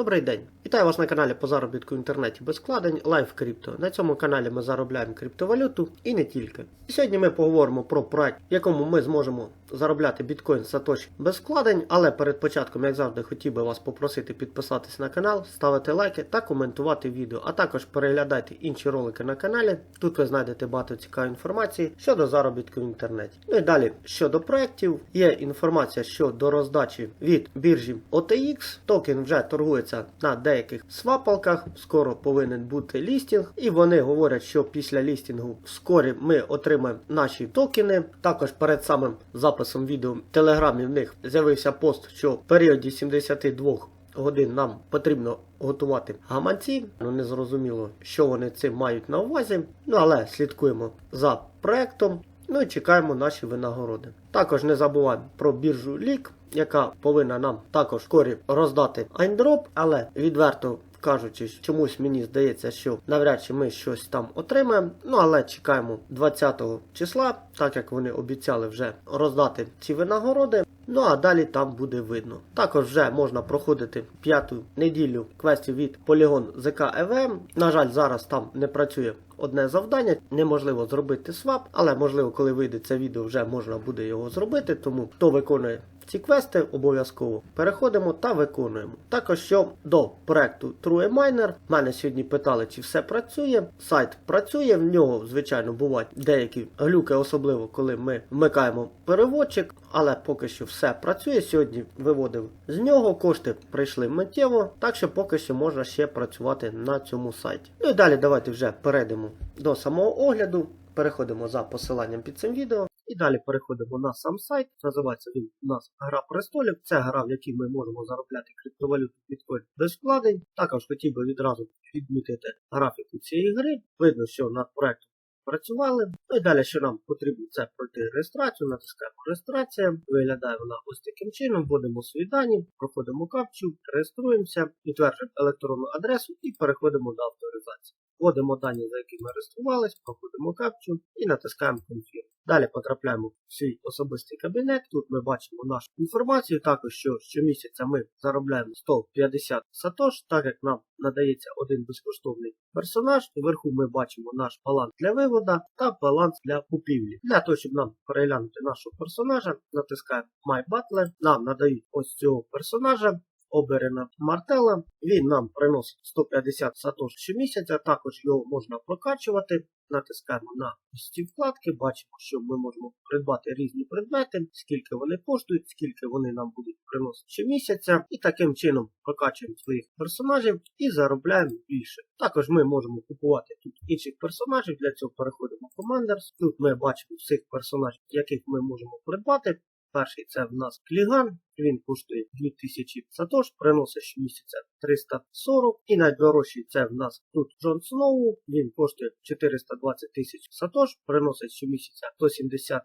Добрий день! Вітаю вас на каналі по заробітку в інтернеті без вкладень Life Crypto. На цьому каналі ми заробляємо криптовалюту і не тільки. І сьогодні ми поговоримо про проект, в якому ми зможемо заробляти біткоін Satoshi без вкладень. Але перед початком, як завжди, хотів би вас попросити підписатись на канал, ставити лайки та коментувати відео. А також переглядайте інші ролики на каналі. Тут ви знайдете багато цікавої інформації щодо заробітку в інтернеті. Ну і далі щодо проєктів, є інформація щодо роздачі від біржі OTX. Токен вже торгується на деяких свапалках. Скоро повинен бути лістінг, і вони говорять, що після лістінгу вскорі ми отримаємо наші токени. Також перед самим записом відео в телеграмі в них з'явився пост, що в періоді 72 годин нам потрібно готувати гаманці. Ну не зрозуміло, що вони цим мають на увазі. Ну але слідкуємо за проектом. Ну і чекаємо наші винагороди. Також не забуваємо про біржу Лік, яка повинна нам також вскорі роздати айндроп, але відверто кажучи, чомусь мені здається, що навряд чи ми щось там отримаємо. Ну але чекаємо 20 числа, так як вони обіцяли вже роздати ці винагороди. Ну а далі там буде видно. Також вже можна проходити п'яту неділю квестів від Polygon ZK EVM. На жаль, зараз там не працює одне завдання. Неможливо зробити свап, але можливо, коли вийде це відео, вже можна буде його зробити. Тому хто виконує ці квести, обов'язково переходимо та виконуємо. Також що до проекту True Miner, мене сьогодні питали, чи все працює. Сайт працює, в нього, звичайно, бувають деякі глюки, особливо коли ми вмикаємо переводчик, але поки що все працює. Сьогодні виводив з нього, кошти прийшли миттєво, так що поки що можна ще працювати на цьому сайті. Ну і далі давайте вже перейдемо до самого огляду. Переходимо за посиланням під цим відео. І далі переходимо на сам сайт. Називається він у нас Гра престолів. Це гра, в якій ми можемо заробляти криптовалюту біткоін без вкладень. Також хотів би відразу відмітити графіку цієї гри. Видно, що над проектом працювали. Ну і далі, що нам потрібно, це пройти реєстрацію, натискаємо реєстрація. Виглядає вона ось таким чином. Вводимо свої дані, проходимо капчу, реєструємося, підтверджуємо електронну адресу і переходимо до авторизації. Вводимо дані, за які ми реєструвались, проходимо капчу і натискаємо Confirm. Далі потрапляємо в свій особистий кабінет. Тут ми бачимо нашу інформацію. Також що щомісяця ми заробляємо 150 сатош, так як нам надається один безкоштовний персонаж. Вверху ми бачимо наш баланс для виводу та баланс для купівлі. Для того, щоб нам переглянути нашого персонажа, натискаємо My Butler. Нам надають ось цього персонажа. Оберена Мартела, він нам приносить 150 сатош щомісяця, також його можна прокачувати. Натискаємо на ці вкладки, бачимо, що ми можемо придбати різні предмети, скільки вони коштують, скільки вони нам будуть приносити щомісяця, і таким чином прокачуємо своїх персонажів і заробляємо більше. Також ми можемо купувати тут інших персонажів, для цього переходимо в Commanders. Тут ми бачимо всіх персонажів, яких ми можемо придбати. Перший це в нас Кліган, він коштує 2000 сатош, приносить щомісяця 340. І найдорожчий це в нас тут Джон Сноу, він коштує 420 тисяч сатош, приносить щомісяця 172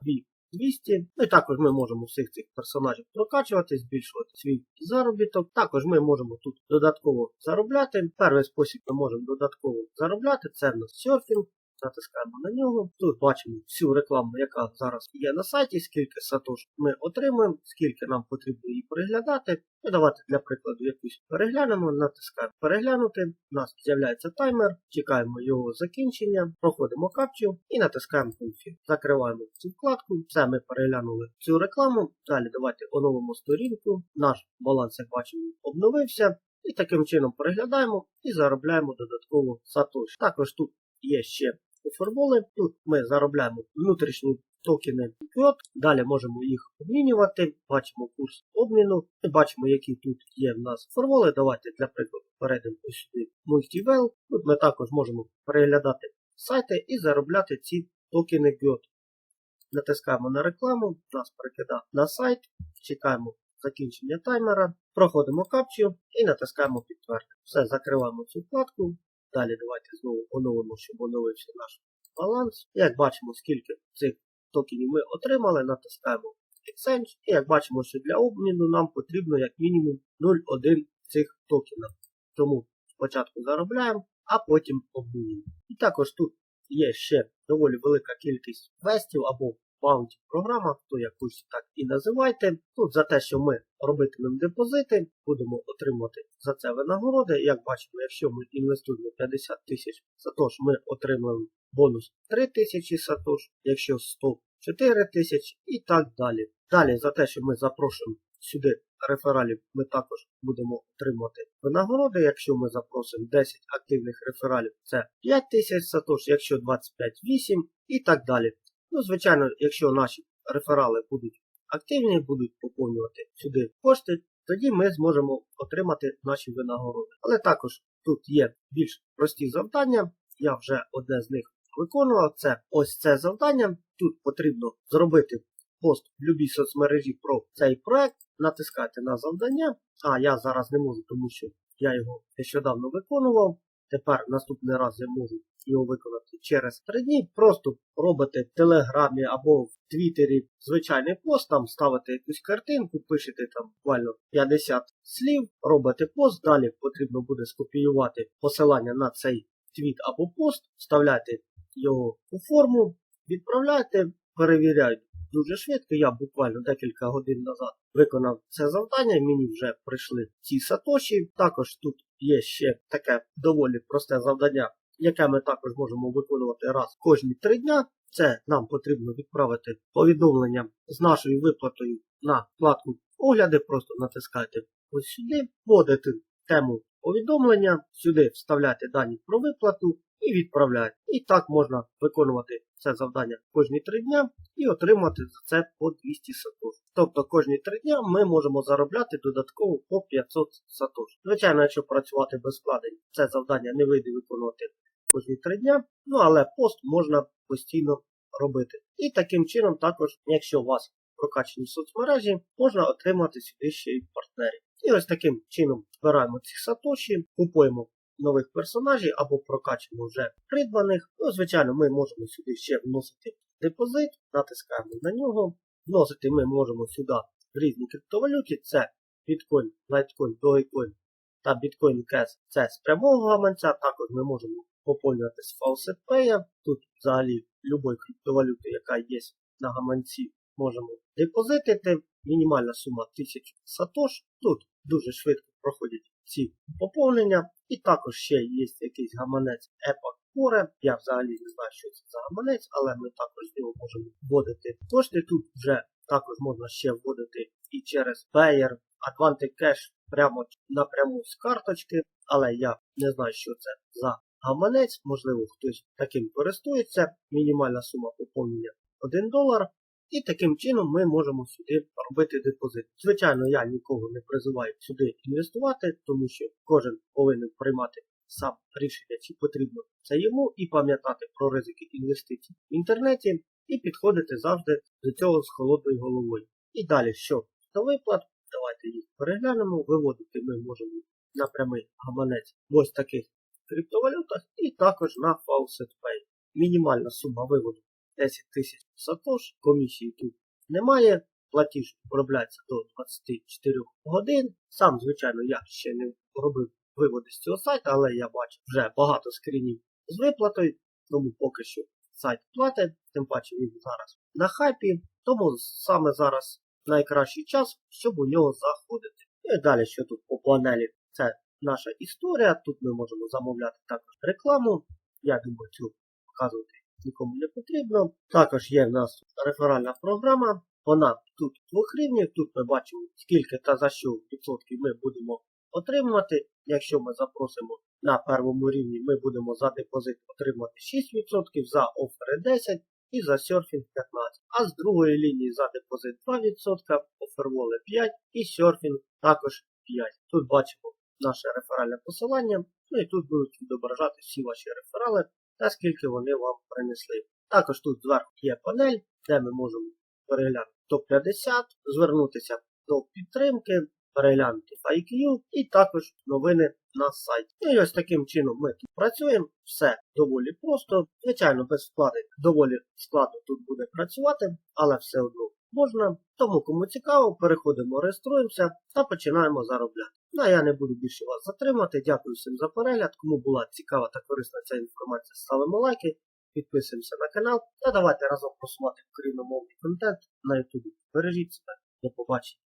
200. Ну і також ми можемо всіх цих персонажів прокачувати, збільшувати свій заробіток. Також ми можемо тут додатково заробляти. Перший спосіб ми можемо додатково заробляти, це в нас серфінг. Натискаємо на нього. Тут бачимо всю рекламу, яка зараз є на сайті, скільки сатош ми отримуємо, скільки нам потрібно її переглядати. Ну, давайте для прикладу якусь переглянемо, натискаємо переглянути. У нас з'являється таймер, чекаємо його закінчення, проходимо капчу і натискаємо Config. Закриваємо цю вкладку. Все, ми переглянули цю рекламу. Далі давайте оновимо сторінку. Наш баланс, як бачимо, обновився. І таким чином переглядаємо і заробляємо додатково сатош. Також тут є ще формули. Тут ми заробляємо внутрішні токени код, далі можемо їх обмінювати, бачимо курс обміну, і бачимо, які тут є в нас формули. Давайте для прикладу перейдемо сюди Multivel. Тут ми також можемо переглядати сайти і заробляти ці токени GOT. Натискаємо на рекламу, нас перекидає на сайт, чекаємо закінчення таймера, проходимо капчу і натискаємо підтвердити. Все, закриваємо цю вкладку. Далі давайте знову оновимо, щоб оновився наш баланс. Як бачимо, скільки цих токенів ми отримали, натискаємо Exchange. І як бачимо, що для обміну нам потрібно як мінімум 0,1 цих токенів. Тому спочатку заробляємо, а потім обмінюємо. І також тут є ще доволі велика кількість квестів або баунті програма, хто як хоче так і називайте. Тут за те, що ми робитимемо депозити, будемо отримувати за це винагороди. Як бачимо, якщо ми інвестуємо 50 тисяч сатош, ми отримуємо бонус 3 тисячі сатош, якщо 100 4 тисячі і так далі. Далі за те, що ми запрошуємо сюди рефералів, ми також будемо отримувати винагороди. Якщо ми запросимо 10 активних рефералів, це 5 тисяч сатош, якщо 25 8 і так далі. Ну, звичайно, якщо наші реферали будуть активні, будуть поповнювати сюди кошти, тоді ми зможемо отримати наші винагороди. Але також тут є більш прості завдання. Я вже одне з них виконував. Це ось це завдання. Тут потрібно зробити пост в любій соцмережі про цей проект, натискати на завдання. А я зараз не можу, тому що я його нещодавно виконував. Тепер наступний раз я можу його виконати через 3 дні. Просто робите в Телеграмі або в Твіттері звичайний пост, там ставите якусь картинку, пишете там буквально 50 слів, робите пост, далі потрібно буде скопіювати посилання на цей твіт або пост, вставляєте його у форму, відправляєте, перевіряють дуже швидко. Я буквально декілька годин назад виконав це завдання, мені вже прийшли ці сатоші. Також тут є ще таке доволі просте завдання, яке ми також можемо виконувати раз кожні три дня. Це нам потрібно відправити повідомлення з нашою виплатою на вкладку огляди. Просто натискайте ось сюди, вводите тему повідомлення, сюди вставляєте дані про виплату і відправляєте. І так можна виконувати це завдання кожні три дня і отримати за це по 200 сатош. Тобто кожні три дня ми можемо заробляти додатково по 500 сатош. Звичайно, якщо працювати без вкладень, це завдання не вийде виконувати кожні три дня, ну але пост можна постійно робити. І таким чином, також, якщо у вас прокачані соцмережі, можна отримати сюди ще й партнерів. І ось таким чином збираємо ці сатоші, купуємо нових персонажів або прокачуємо вже придбаних. Ну, звичайно, ми можемо сюди ще вносити депозит, натискаємо на нього. Вносити ми можемо сюди різні криптовалюті. Це біткоін, лайткоін, догейкоін та біткоін кес. Це з прямого гаманця. Також ми можемо поповнювати з фаусетпея. Тут взагалі любої криптовалюти, яка є на гаманці, можемо депозитити. Мінімальна сума 1000 сатош. Тут дуже швидко проходять ці поповнення. І також ще є якийсь гаманець Epoch Core. Я взагалі не знаю, що це за гаманець, але ми також з нього можемо вводити кошти. Тут вже також можна ще вводити і через Payer, Advantage Cash прямо напряму з карточки, але я не знаю, що це за гаманець. Можливо, хтось таким користується. Мінімальна сума поповнення 1 долар. І таким чином ми можемо сюди робити депозит. Звичайно, я нікого не призиваю сюди інвестувати, тому що кожен повинен приймати сам рішення, чи потрібно це йому, і пам'ятати про ризики інвестицій в інтернеті, і підходити завжди до цього з холодною головою. І далі, що до виплат, давайте їх переглянемо. Виводити ми можемо на прямий гаманець в ось таких криптовалютах, і також на Faucet. Мінімальна сума виводу 10 тисяч сатош, комісії тут немає. Платіж обробляється до 24 годин. Сам, звичайно, я ще не робив виводи з цього сайту, але я бачу вже багато скрінів з виплатою, тому поки що сайт платить, тим паче він зараз на хайпі, тому саме зараз найкращий час, щоб у нього заходити. І далі, що тут по панелі, це наша історія. Тут ми можемо замовляти також рекламу. Я думаю, цю показувати нікому не потрібно. Також є в нас реферальна програма. Вона тут двох рівнів. Тут ми бачимо, скільки та за що відсотків ми будемо отримувати. Якщо ми запросимо на першому рівні, ми будемо за депозит отримати 6%, за офери 10% і за серфінг 15%. А з другої лінії за депозит 2%, оферволи 5% і серфінг також 5%. Тут бачимо наше реферальне посилання. Ну і тут будуть відображати всі ваші реферали та скільки вони вам принесли. Також тут зверху є панель, де ми можемо переглянути топ-50, звернутися до підтримки, переглянути FAQ і також новини на сайті. Ну і ось таким чином ми тут працюємо. Все доволі просто. Звичайно, без вкладень доволі складно тут буде працювати, але все одно можна. Тому кому цікаво, переходимо, реєструємося та починаємо заробляти. Ну а я не буду більше вас затримати. Дякую всім за перегляд. Кому була цікава та корисна ця інформація, ставимо лайки, підписуємося на канал та давайте разом просувати україномовний контент на YouTube. Бережіть себе, до побачення.